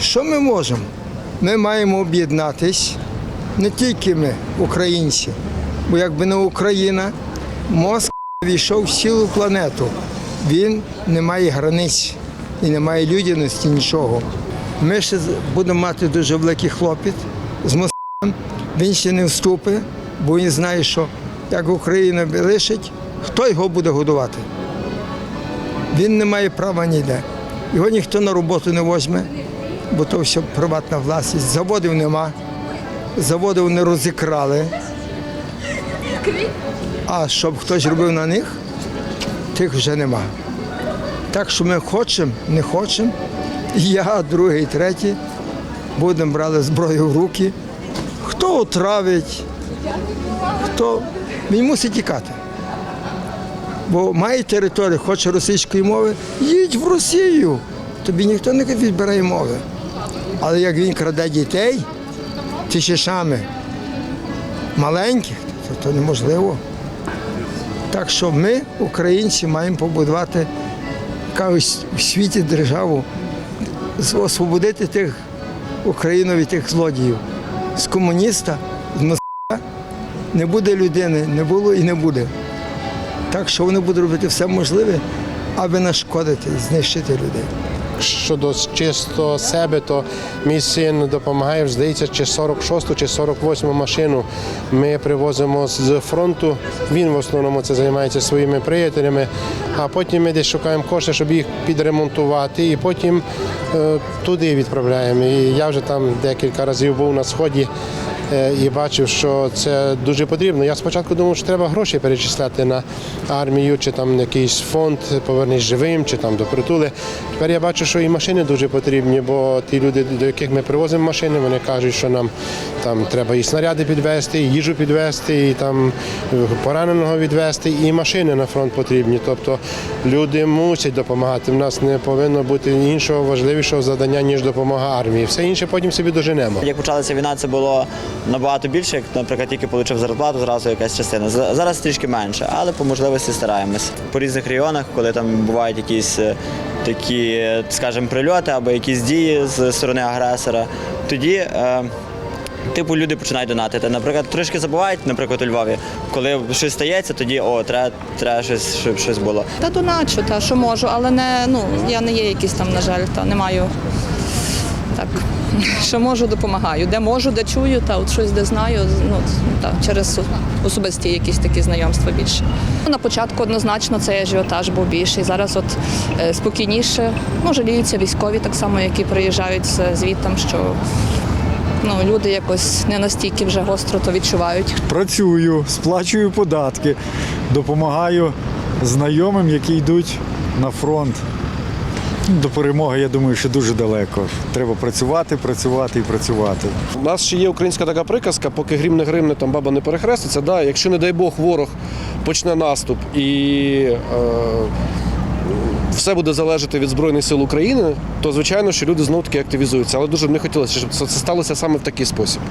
Що ми можемо? Ми маємо об'єднатись, не тільки ми, українці, бо якби не Україна, мозк війшов в цілу планету. Він не має границь і не має людяності нічого. Ми ще будемо мати дуже великий хлопіт з Москвом. Він ще не вступить, бо він знає, що як Україна лишить, хто його буде годувати. Він не має права ніде. Його ніхто на роботу не возьме, бо то все приватна власність. Заводів нема, заводів не розікрали. А щоб хтось робив на них, тих вже нема. Так що ми хочемо, не хочемо. Я, другий, третій, будемо брати зброю в руки. Хто отравить, хто він мусить тікати. Бо має територію, хоче російської мови, їдь в Росію. Тобі ніхто не відбирає мови. Але як він краде дітей тисячами маленьких, то, то неможливо. Так що ми, українці, маємо побудувати якусь у світі державу, освободити тих Україну від тих злодіїв. З комуніста, з москва не буде людини, не було і не буде. Так що вони будуть робити все можливе, аби нашкодити знищити людей. Щодо чисто себе, то мій син допомагає, здається, чи 46-ту, чи 48-му машину ми привозимо з фронту. Він в основному це займається своїми приятелями, а потім ми десь шукаємо кошти, щоб їх підремонтувати, і потім е, туди відправляємо. І я вже там декілька разів був на сході. Е, І бачив, що це дуже потрібно. Я спочатку думав, що треба гроші перечисляти на армію, чи там якийсь фонд повернись живим, чи там до притули. Тепер я бачу, що і машини дуже потрібні, бо ті люди, до яких ми привозимо машини, вони кажуть, що нам там треба і снаряди підвезти, і їжу підвезти, і там пораненого відвезти, і машини на фронт потрібні. Тобто люди мусять допомагати. У нас не повинно бути іншого важливішого завдання, ніж допомога армії. Все інше потім собі доженемо. Як почалася війна, це було набагато більше. Як, наприклад, тільки отримав зарплату, зразу якась частина. Зараз трішки менше, але по можливості стараємось. По різних районах, коли там бувають якісь е, такі, скажімо, прильоти або якісь дії з сторони агресора, тоді. Е, Типу люди починають донатити. Наприклад, трошки забувають, наприклад, у Львові, коли щось стається, тоді о, треба, треба щось, щоб щось було. Та доначу, та що можу, але не ну я не є якийсь там, на жаль, та не маю так. Що можу, допомагаю. Де можу, де чую, та от щось де знаю, ну та через особисті якісь такі знайомства більше. На початку однозначно цей ажіотаж був більший. Зараз от е, спокійніше. Ну, жаліються військові так само, які приїжджають з- звідтам, що ну, люди якось не настільки вже гостро то відчувають. працюю, сплачую податки, допомагаю знайомим, які йдуть на фронт. До перемоги, я думаю, що дуже далеко. Треба працювати, працювати і працювати. У нас ще є українська така приказка, поки грім не гримне, там баба не перехреститься. Да? Якщо, не дай Бог, ворог почне наступ і е, все буде залежати від Збройних сил України, то звичайно, що люди знов таки активізуються. Але дуже б не хотілося, щоб це сталося саме в такий спосіб.